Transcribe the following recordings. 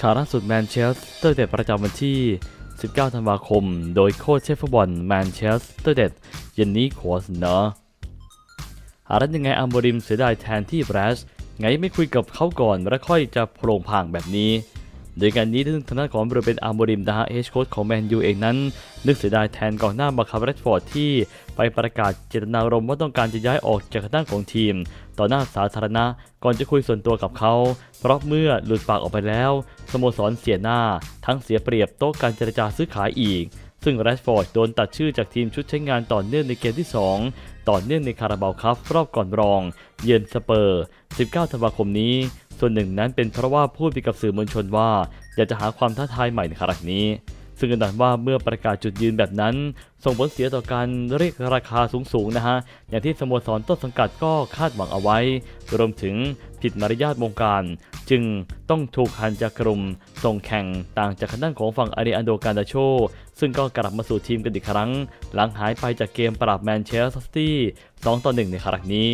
ข่าวล่าสุดแมนเชสเตอร์เดดประจำวันที่ 19 ธันวาคม โดยโค้ชเชฟฟุตบอลแมนเชสเตอร์เดดเยนนี้ขอเสนอหารันยังไงอัมบริมเสียดายแทนที่แบรชไงไม่คุยกับเขาก่อนแล้วค่อยจะโผล่พางแบบนี้ โดยการนี้ทางทางด้านของบริเวณอาร์มริมนะฮะเฮชโค้ชของแมนยูเองนั้น นึกเสียดายแทนกองหน้ามาคาร์เรตฟอร์ดที่ไปประกาศเจตนารมณ์ว่าต้องการจะย้ายออกจากด้านของทีม ต่อหน้าสาธารณะก่อนจะคุยส่วนตัวกับเขา เพราะเมื่อหลุดปากออกไปแล้ว สโมสรเสียหน้า ทั้งเสียเปรียบโต๊ะการเจรจาซื้อขายอีก ซึ่งแรชฟอร์ดโดนตัดชื่อจากทีมชุดใช้งานต่อเนื่องในเกมที่ 2 ต่อเนื่องในคาราบาวคัพรอบก่อนรอง เยือนสเปอร์ 19 ธันวาคมนี้ ส่วนหนึ่งนั้นเป็นเพราะว่าพูดไปกับสื่อมวลชนว่า อยากจะหาความท้าทายใหม่ในครั้งนี้ซึ่งกันดันว่าเมื่อประกาศจุดยืนแบบนั้น ส่งผลเสียต่อการเรียกราคาสูงๆนะฮะ อย่างที่สโมสรต้นสังกัดก็คาดหวังเอาไว้ รวมถึงผิดมารยาทวงการ จึงต้องถูกหันจากกลุ่มส่งแข่งต่างจากทางด้านของฝั่งอาริอันโดการดาโช ซึ่งก็กลับมาสู่ทีมกันอีกครั้ง หลังหายไปจากเกมปราบแมนเชสเตอร์ซิตี้2ต่อ1ในครั้งนี้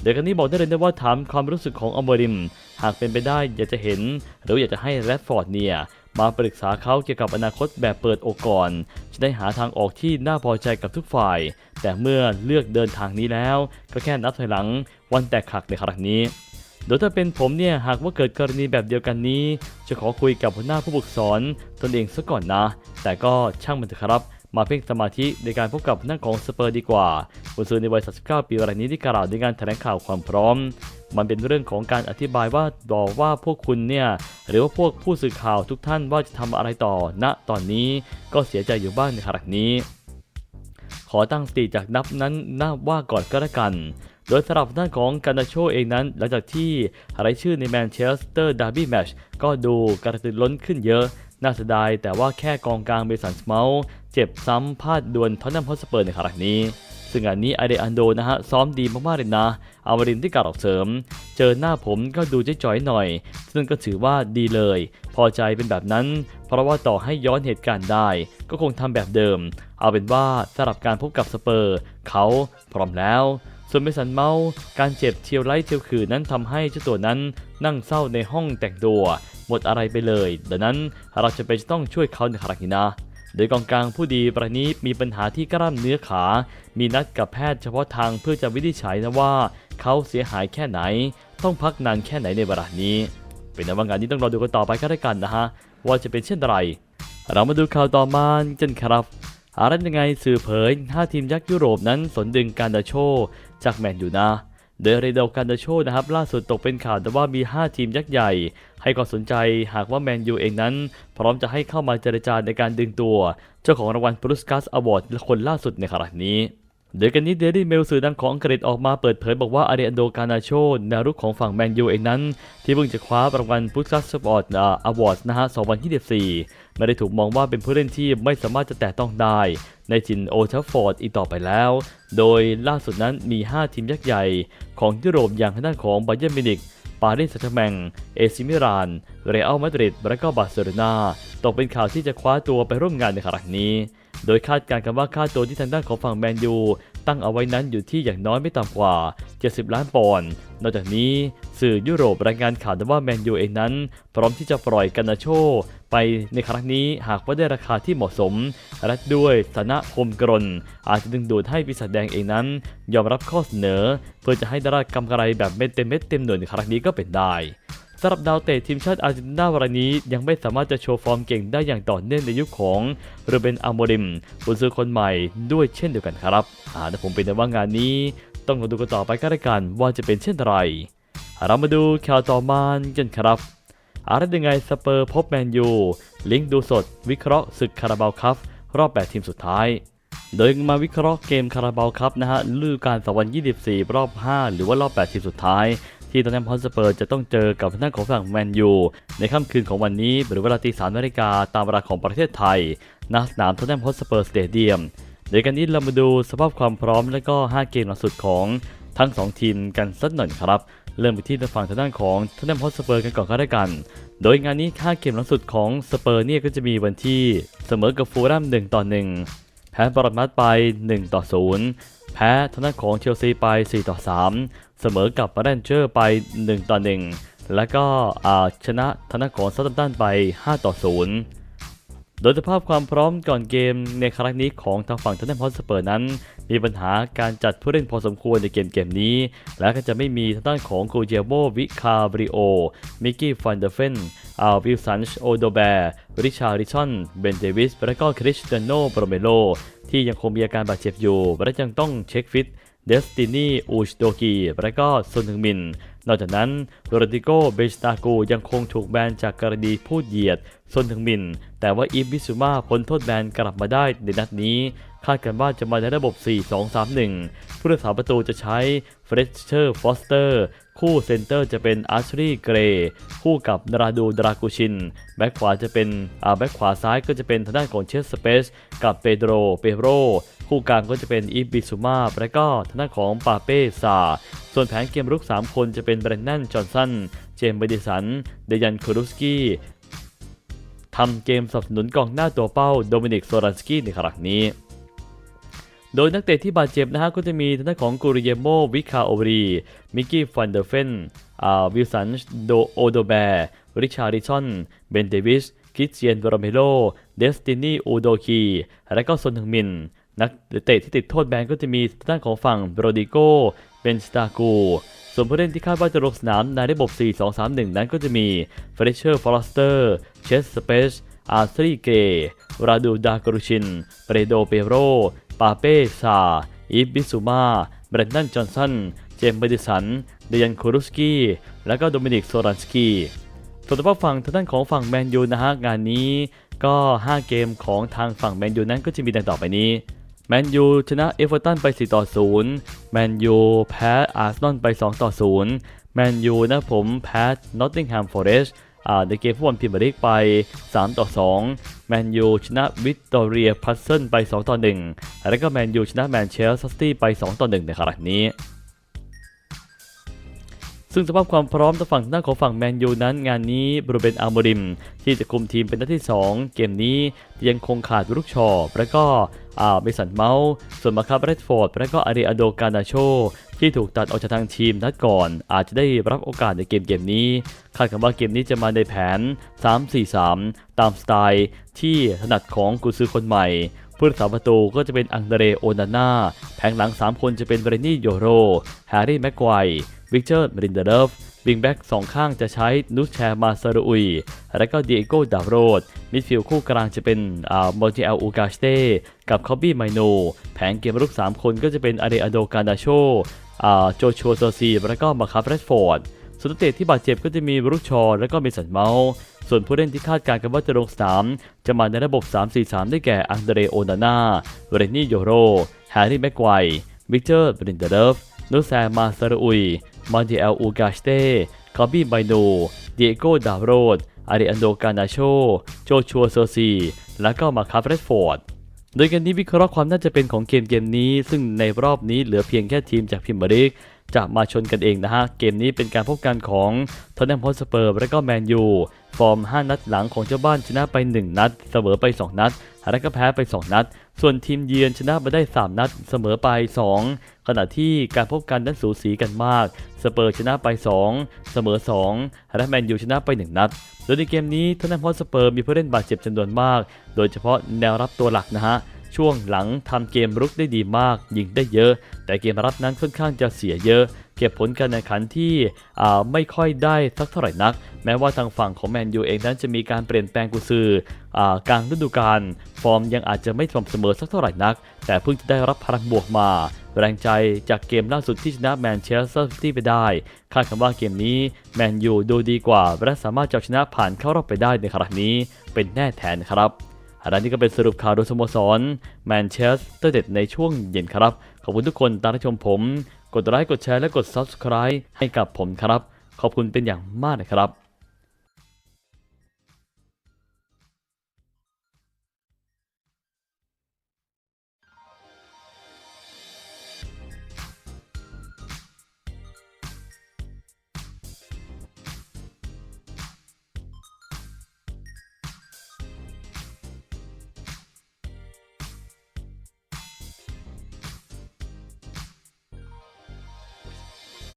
เดี๋ยวกันนี้บอกได้เลยนะว่าถามความรู้สึกของอมริม หากเป็นไปได้อยากจะเห็น หรืออยากจะให้แรดฟอร์ดเนี่ยมาปรึกษาเขาเกี่ยวกับอนาคตแบบเปิดโอกอนจะได้หาทางออกที่น่าพอใจกับทุกฝ่าย แต่เมื่อเลือกเดินทางนี้แล้ว ก็แค่นับถอยหลังวันแตกหักในครั้งนี้ โดยถ้าเป็นผมเนี่ยหากว่าเกิดกรณีแบบเดียวกันนี้ จะขอคุยกับหัวหน้าผู้ฝึกสอนตนเองซะก่อนนะ แต่ก็ช่างมันเถอะครับ มาเพ่งสมาธิในการพบกับหน้าของสเปอร์ดีกว่าบุนซือในวัย 39 ปีรายนี้ที่กล่าวในงานแถลงข่าวความพร้อม มันเป็นเรื่องของการอธิบายว่าบอกว่าพวกคุณเนี่ยหรือว่าพวกผู้สื่อข่าวทุกท่านว่าจะทำอะไรต่อณตอนนี้ก็เสียใจอยู่บ้างในขณะนี้ ขอตั้งสติจากนับนั้นนับว่าก่อนก็แล้วกัน โดยสำหรับด้านของการนาโชเองนั้น หลังจากที่รายชื่อในแมนเชสเตอร์ดาร์บี้แมชก็ดูกระตือร้นขึ้นเยอะ น่าเสียดายแต่ว่าแค่กองกลางเบสันสเมาส์เจ็บซ้ำพลาดดวลท็อตแนมฮอสเปอร์ในครั้งนี้ซึ่งอันนี้อาเดอันโดนะฮะ ซ้อมดีมากๆเลยนะ อาวารินที่กล่าวออกเสริม เจอหน้าผมก็ดูจ่อยๆหน่อย ซึ่งก็ถือว่าดีเลย พอใจเป็นแบบนั้น เพราะว่าต่อให้ย้อนเหตุการณ์ได้ ก็คงทำแบบเดิม เอาเป็นว่าสำหรับการพบกับสเปอร์ เขาพร้อมแล้ว ส่วนเมสันเมาการเจ็บเทียวไลท์เทียวขืนนั้นทำให้เจ้าตัวนั้นนั่งเศร้าในห้องแต่งตัว หมดอะไรไปเลย ดังนั้นเราจะเป็นต้องช่วยเขาในครั้งนี้นะโดยกองกลางผู้ดีประนี้มีปัญหาที่กล้ามเนื้อขา มีนัดกับแพทย์เฉพาะทางเพื่อจะวินิจฉัยนะว่า เขาเสียหายแค่ไหน ต้องพักนานแค่ไหนในเวลานี้ เป็นนว่างานนี้ต้องรอดูกันต่อไปก็ได้กันนะฮะ ว่าจะเป็นเช่นไร เรามาดูข่าวต่อมากันครับอะไรยังไงสื่อเผย 5 ทีมยักษ์ยุโรปนั้นสนดึงการดาโช จากแมนยูนะโดยเรเดลการดาโชนะครับล่าสุดตกเป็นข่าวแต่ว่ามี 5 ทีมยักษ์ใหญ่ ให้ความสนใจหากว่าแมนยูเองนั้น พร้อมจะให้เข้ามาเจรจาในการดึงตัว เจ้าของรางวัลปรุสกัสอวอร์ดคนล่าสุดในขณะนี้ เดี๋ยวกันนี้เดลี่เมลสื่อดังของอังกฤษออกมาเปิดเผยบอกว่าอาเดอันโดกานาโชแนวรุกของฝั่งแมนยูเองนั้น ที่เพิ่งจะคว้ารางวัลพุทธัสปอร์ตอวอร์ดนะฮะ 2024 ไม่ได้ถูกมองว่าเป็นผู้เล่นที่ไม่สามารถจะแตะต้องได้ ในจินโอทัฟฟอร์ดอีกต่อไปแล้ว โดยล่าสุดนั้นมี 5 ทีมยักษ์ใหญ่ของยุโรปอย่างทางด้านของบาเยิร์นมิวนิกปารีสแซงต์แชร์แมงเอซิมิราน เรอัลมาดริดและก็บาร์เซโลนาตกเป็นข่าวที่จะคว้าตัวไปร่วมงานในครั้งนี้ โดยคาดการณ์กันว่าค่าตัวที่ทางด้านของฝั่งแมนยูตั้งเอาไว้นั้นอยู่ที่อย่างน้อยไม่ต่ำกว่า 70 ล้านปอนด์ นอกจากนี้สื่อยุโรปรายงานข่าวว่าแมนยูเองนั้น พร้อมที่จะปล่อยกันนาโช ไปในครั้งนี้หากว่าได้ราคาที่เหมาะสม และด้วยฐานะพรมกรน อาจจะดึงดูดให้ปีศาจแดงเองนั้น ยอมรับข้อเสนอ เพื่อจะให้ได้รับกำไรแบบเม็ดเต็มเม็ดเต็มหน่วยในครั้งนี้ก็เป็นได้ำหรับดาวเตะทีมชาติอาร์เจนตินารายนี้ยังไม่สามารถจะโชว์ฟอร์มเก่งได้อย่างต่อเนื่องในยุคของโรเบนอาโมริมบุนซื้อคนใหม่ด้วยเช่นเดียวกันครับอ่าแต่ผมเป็นแต่ว่างานนี้ ต้องมาดูกันต่อไปก็ได้กันว่าจะเป็นเช่นไรเรามาดูข่าวต่อมากันครับอะไรยังไงสเปอร์พบแมนยู ลิงก์ดูสด วิเคราะห์ศึกคาราบาวคัพรอบ 8 ทีมสุดท้าย โดยมาวิเคราะห์เกมคาราบาวคัพนะฮะฤดูกาล2024 รอบ 5 หรือว่ารอบ8ทีมสุดท้าย ที่ตอนแนมฮอตสเปอร์จะต้องเจอกับทางด้านของฝั่งแมนยูในค่ำคืนของวันนี้หรือเวลาตีสามนาฬิกาตามเวลาของประเทศไทยณสนามทอนแนมฮอตสเปอร์สเตเดียมโดยกันนี้เรามาดูสภาพความพร้อมและก็ 5 เกมล่าสุดของทั้ง 2 ทีมกันสักหน่อยครับ เริ่มไปที่ฝั่งทางด้านของทอนแนมฮอตสเปอร์กันก่อนก็ได้กัน โดยงานนี้ค่าเกมล่าสุดของสเปอร์เนี่ยก็จะมีวันที่เสมอกับฟูลแลม1ต่อ1 แพ้บรอดมัดไป 1 ต่อ 0 แพ้ทางด้านของเชลซีไป 4 ต่อ 3 เสมอกับแรนเจอร์ไป 1 ต่อ 1 แล้วก็ชนะทางด้านของซัตตันตันไป 5 ต่อ 0 โดยสภาพความพร้อมก่อนเกมในครั้งนี้ของทางฝั่งทางด้านพอสเปอร์นั้น มีปัญหาการจัดผู้เล่นพอสมควรในเกมเกมนี้ และก็จะไม่มีทางด้านของกูเจโบวิคาบริโอ มิกกี้ฟันเดเฟนอาวิลสันโอโดแบร์ริชาริชอน เบนเดวิส และก็คริสเตโนโปรเมโล ที่ยังคงมีอาการบาดเจ็บอยู่ และยังต้องเช็คฟิตเดสตินีอูชโดกีและก็ซุนฮึงมิน นอกจากนั้นโรดิโก เบสตากูยังคงถูกแบนจากกรณีพูดเหยียดซุนฮึงมิน แต่ว่าอีฟบิสุมาพ้นโทษแบนกลับมาได้ในนัดนี้ คาดกันว่าจะมาในระบบ 4-2-3-1 ผู้รักษาประตูจะใช้เฟรชเชอร์ฟอสเตอร์คู่เซนเตอร์จะเป็นอาร์ชรีเกรย์คู่กับนาราดูดรากูชิน แบ็คขวาจะเป็นอ่าแบ็คขวาซ้ายก็จะเป็นทางด้านของเชสสเปซกับเปโดรเปโรคู่กลางก็จะเป็นอีฟบิสุมาและก็ทางด้านของปาเป้ซา ส่วนแผนเกมรุก 3 คนจะเป็นแบรนนันจอห์นสัน เจมส์เบดิสัน เดยันคูรุสกี้ทำเกมสนับสนุนกองหน้าตัวเป้าโดมินิกโซรันสกี้ในครั้งนี้ โดยนักเตะที่บาดเจ็บนะฮะก็จะมีทางด้านของกูริเยโมวิคาโอรี มิกกี้ฟันเดอร์เฟนอ่าวิลสันโดโอโดแบร์ริชาริชอน เบนเดวิส คิเตียนโรเมโล เดสตินีอูโดคี และก็ซนฮึงมิน นักเตะที่ติดโทษแบนก็จะมีทางด้านของฝั่งโรดิโก เบนสตากู ส่วนผู้เล่นที่คาดว่าจะลงสนามในระบบ 4-2-3-1 นั้นก็จะมีเฟรเชอร์ฟอร์สเตอร์เชสสเปซอาร์ซรีเกราดูดากรุชิน เปรโดเปโร ปาเป้ซา อีฟบิสุมาแบรนดันจอห์นสัน เจมส์เบดิสัน เดยันคูรุสกี้ และก็โดมินิกโซรันสกี้ส่วนฝั่งทางด้านของฝั่งแมนยูนะฮะงานนี้ ก็ 5 เกมของทางฝั่งแมนยูนั้นก็จะมีดังต่อไปนี้ แมนยูชนะเอเวอร์ตันไป 4 ต่อ 0 แมนยูแพ้อาร์เซนอลไป 2 ต่อ 0 แมนยูนะผมแพ้นอตติงแฮมฟอเรสต์ในเกมฟุตบอลพรีเมียร์ลีกไป 3 ต่อ 2 แมนยูชนะวิตตอเรียพัสเซิลไป 2 ต่อ 1 แล้วก็แมนยูชนะแมนเชสเตอร์ซิตี้ไป 2 ต่อ 1 ในครั้งนี้ ซึ่งสภาพความพร้อมทางฝั่งหน้าของฝั่งแมนยูนั้นงานนี้บรูเบนอาร์โมริม ที่จะคุมทีมเป็นนัดที่ 2 เกมนี้ยังคงขาดลูกชอปและก็อาเมสันเมาส์ส่วนมาคาเบรดฟอร์ดและก็อาริอาโดกานาโชที่ถูกตัดออกจากทางทีมนัดก่อน อาจจะได้รับโอกาสในเกมเกมนี้คาดกันว่าเกมนี้จะมาในแผน 3-4-3 ตามสไตล์ที่ถนัดของกุซือคนใหม่ผู้รักษาประตูก็จะเป็นอังเดเรโอนาน่า แผงหลัง 3 คนจะเป็นเบรนี่โยโร แฮร์รี่แม็กไกว วิกเตอร์มรินเดเลฟวิงแบ็กสองข้างจะใช้นุชแชร์มาซารุอุยและก็เดียโก้ดาวโรดมิดฟิลด์คู่กลางจะเป็นอ่ามอร์ติเอลอูกาสเต้กับคอบบี้ไมโนแผงเกมรุก 3 คนก็จะเป็นอาเดอาโดกาดาโชอ่าโจชัวโซซีและก็มาคาฟเรดฟอร์ดส่วนนักเตะที่บาดเจ็บก็จะมีบรุกชอและก็เมสันเมาส์ส่วนผู้เล่นที่คาดการณ์กันว่าจะลงสนาม จะมาในระบบ 3-4-3 ได้แก่อังเดเรโอนาน่าเรนนี่โยโรแฮร์รี่แม็กไกววิกเตอร์บรินเดเลฟนุแซมมาซารุอุย มอนติเอลอูกาสเต้คาบบี้ไบโนเดโก้ดาโรดอาริอันโดกานาโช โจชัวโซซี และก็มาคาฟเรดฟอร์ด โดยเกมนี้วิเคราะห์ความน่าจะเป็นของเกมเกมนี้ ซึ่งในรอบนี้เหลือเพียงแค่ทีมจากพิมเบริก จะมาชนกันเองนะฮะ เกมนี้เป็นการพบกันของทอนแนมฮอสเปอร์และก็แมนยูฟอร์ม 5 นัดหลังของเจ้าบ้านชนะไป 1 นัด เสมอไป 2 นัดและก็แพ้ไป 2 นัด ส่วนทีมเยือนชนะมาได้ 3 นัด เสมอไป 2 ขณะที่การพบกันนั้นสูสีกันมาก สเปอร์ชนะไป 2 เสมอ 2 และแมนยูชนะไป 1 นัด โดยในเกมนี้ทอนแนมฮอสเปอร์มีผู้เล่นบาดเจ็บจำนวนมาก โดยเฉพาะแนวรับตัวหลักนะฮะ ช่วงหลังทำเกมรุกได้ดีมาก ยิงได้เยอะ แต่เกมรับนั้นค่อนข้างจะเสียเยอะ เก็บผลการแข่งขันที่อ่าไม่ค่อยได้สักเท่าไหร่นัก แม้ว่าทางฝั่งของแมนยูเองนั้นจะมีการเปลี่ยนแปลงกุซืออ่ากลางฤดูกาลฟอร์มยังอาจจะไม่สม่ำเสมอสักเท่าไหร่นัก แต่เพิ่งจะได้รับพลังบวกมาแรงใจจากเกมล่าสุดที่ชนะแมนเชสเตอร์ซิตี้ไปได้ คาดคำว่าเกมนี้แมนยูดูดีกว่า และสามารถจะชนะผ่านเข้ารอบไปได้ในครั้งนี้เป็นแน่แทนครับ และนี่ก็เป็นสรุปข่าวโดยสโมสรแมนเชสเตอร์เด็ดในช่วงเย็นครับ ขอบคุณทุกคนตามรับชมผม กดไลค์กดแชร์และกด Subscribe ให้กับผมครับ ขอบคุณเป็นอย่างมากนะครับ